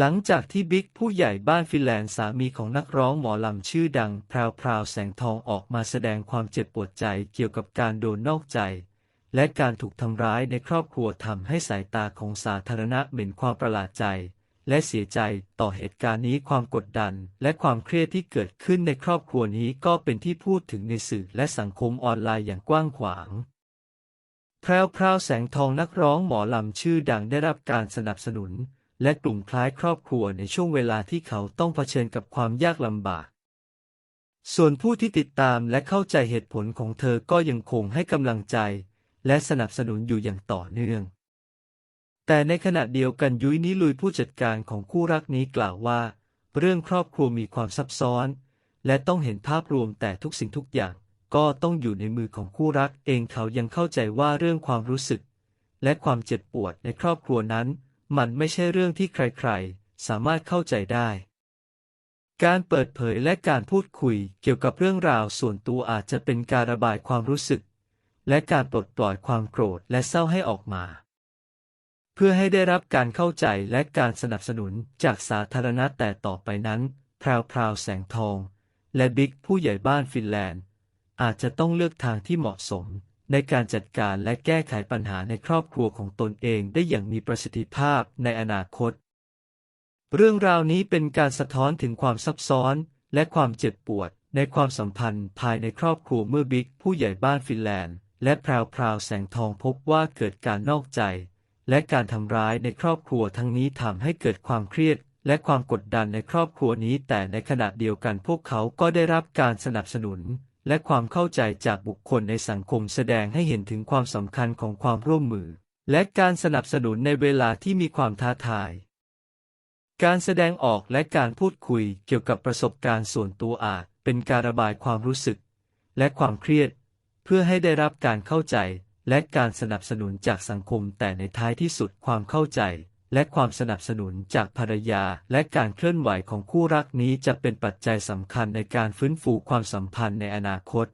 หลังจากที่บิ๊กผู้ใหญ่บ้านฟินแลนด์สามีของนักร้องหมอลำชื่อดังแพรวพราวแสงทองออกมาแสดงความเจ็บปวดใจเกี่ยวกับการโดนนอกใจ และการถูกทำร้ายในครอบครัวทำให้สายตาของสาธารณะเหม็นความประหลาดใจ และเสียใจต่อเหตุการณ์นี้ความกดดัน และความเครียดที่เกิดขึ้นในครอบครัวนี้ก็เป็นที่พูดถึงในสื่อและสังคมออนไลน์อย่างกว้างขวางแพรวพราวแสงทองนักร้องหมอลำชื่อดังได้รับการสนับสนุน และกลุ่มคล้ายครอบครัวในช่วงเวลาที่เขาต้องเผชิญกับความยากลำบาก ส่วนผู้ที่ติดตามและเข้าใจเหตุผลของเธอก็ยังคงให้กำลังใจ และสนับสนุนอยู่อย่างต่อเนื่อง แต่ในขณะเดียวกันยุ้ยนิลุยผู้จัดการของคู่รักนี้กล่าวว่า เรื่องครอบครัวมีความซับซ้อน และต้องเห็นภาพรวมแต่ทุกสิ่งทุกอย่างก็ต้องอยู่ในมือของคู่รักเองเขายังเข้าใจว่าเรื่องความรู้สึก และความเจ็บปวดในครอบครัวนั้น มันไม่ใช่เรื่องที่ใครๆ สามารถเข้าใจได้ การเปิดเผยและการพูดคุยเกี่ยวกับเรื่องราวส่วนตัวอาจจะเป็นการระบายความรู้สึก และการปลดปล่อยความโกรธและเศร้าให้ออกมา เพื่อให้ได้รับการเข้าใจและการสนับสนุนจากสาธารณะแต่ต่อไปนั้นพราวพราวแสงทอง และบิ๊กผู้ใหญ่บ้านฟินแลนด์ อาจจะต้องเลือกทางที่เหมาะสม ในการจัดการและแก้ไขปัญหาในครอบครัวของตนเองได้อย่างมีประสิทธิภาพในอนาคต เรื่องราวนี้เป็นการสะท้อนถึงความซับซ้อนและความเจ็บปวดในความสัมพันธ์ภายในครอบครัวเมื่อบิ๊กผู้ใหญ่บ้านฟินแลนด์ และพราวพราวแสงทองพบว่าเกิดการนอกใจ และการทำร้ายในครอบครัวทั้งนี้ทำให้เกิดความเครียดและความกดดันในครอบครัวนี้แต่ในขณะเดียวกันพวกเขาก็ได้รับการสนับสนุน และความเข้าใจจากบุคคลในสังคมแสดงให้เห็นถึงความสำคัญของความร่วมมือ และการสนับสนุนในเวลาที่มีความท้าทาย การแสดงออกและการพูดคุยเกี่ยวกับประสบการณ์ส่วนตัวอาจเป็นการระบายความรู้สึก และความเครียด เพื่อให้ได้รับการเข้าใจและการสนับสนุนจากสังคมแต่ในท้ายที่สุดความเข้าใจ และความสนับสนุนจากภรรยา และการเคลื่อนไหวของคู่รักนี้จะเป็นปัจจัยสำคัญในการฟื้นฟูความสัมพันธ์ในอนาคต